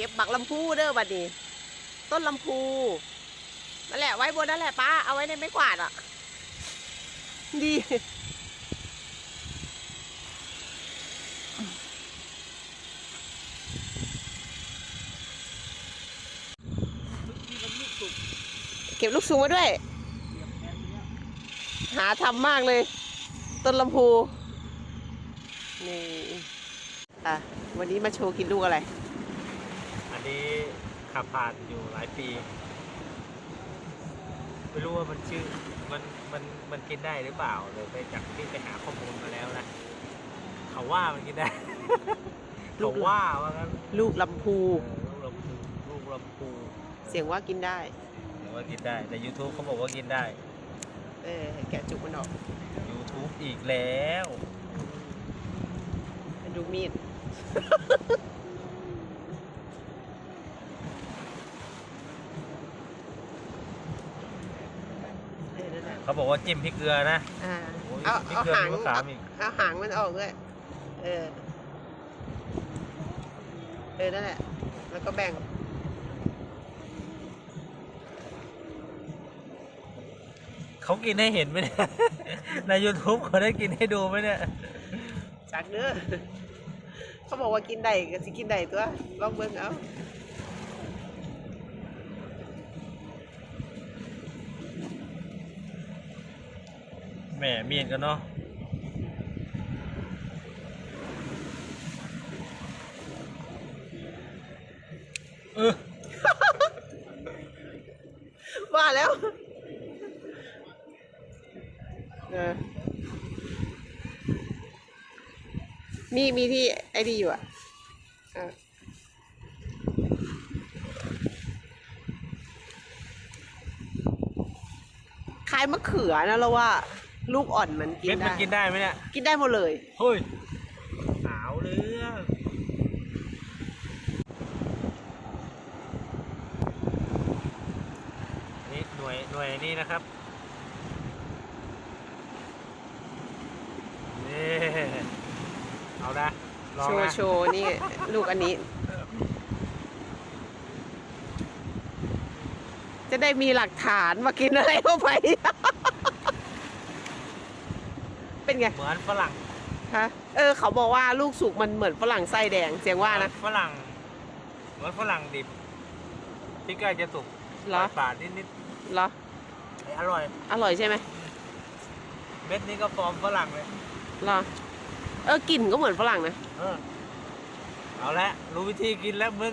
ก็บบักลำพูเด้อบัดนี้ ต้นลำพูนั่นแหละไว้บนนั่นแหละป้าเอาไว้ในไม้กวาดอะ ดีเก็บลูกสูงมาด้วย หาทำมากเลย ต้นลำพูนี่อะวันนี้มาโชว์กินลูกอะไร นนี้ขับผ่านอยู่หลายปี ไม่รู้ว่ามันชื่อมันมันมันกินได้หรือเปล่าเลยไปจากที่ไปหาข้อมูลมาแล้วนะเขาว่ามันกินได้ลูเขากว่าว่างั้นลูกลำพู เออลูกลำพูลูกลำพูเสียงว่ากินได้ หรือว่ากินได้ใน YouTube เขาบอกว่ากินได้ เออแกะจุกมันออก YouTube อีกแล้วดูมีด เออนั่นแหละ เขาบอกว่าจิ้มพริกเกลือนะอ่าโอ้ยเอาพริกเอาเกลือหางมีมะขามอีกเอาหางมันออกด้วยเออ เออนั่นแหละ แล้วก็แบ่ง เขากินให้เห็นไหมเนี่ย ใน YouTube เขาได้กินให้ดูไหมเนี่ย จากเด้อเขาบอกว่ากินได้ก็สิกินได้ตัวลองเบิ่งเอา แหมเมียนกันเนาะเออว่าแล้วเออมีมีที่ไอ้ดีอยู่อะเออคล้ายมะเขือนะเราว่า ลูกอ่อนมันกินเม็ดมัได้ นกินได้ไหมเนี่ยกินได้หมดเลย เฮ้ยหาวเรื่องนี่หน่วยหน่วยนี่นะครับนี่เอาละลองโชว์นะโชว์นี่ ลูกอันนี้ จะได้มีหลักฐานว่ากินอะไรเข้าไป เป็นไง เหมือนฝรั่งฮะ เออ เขาบอกว่าลูกสุกมันเหมือนฝรั่งไส้แดง เสียงว่านะ ฝรั่ง เหมือนฝรั่งดิบ ที่ใกล้จะสุกเหรอ ฝาดๆนิดเหรอ ๆอร่อย อร่อยใช่ไหมเม็ดนี้ก็ฟอร์มฝรั่งเลย เหรอ เออกลิ่นก็เหมือนฝรั่งนะ เออ เอาละรู้วิธีกินแล้วมึง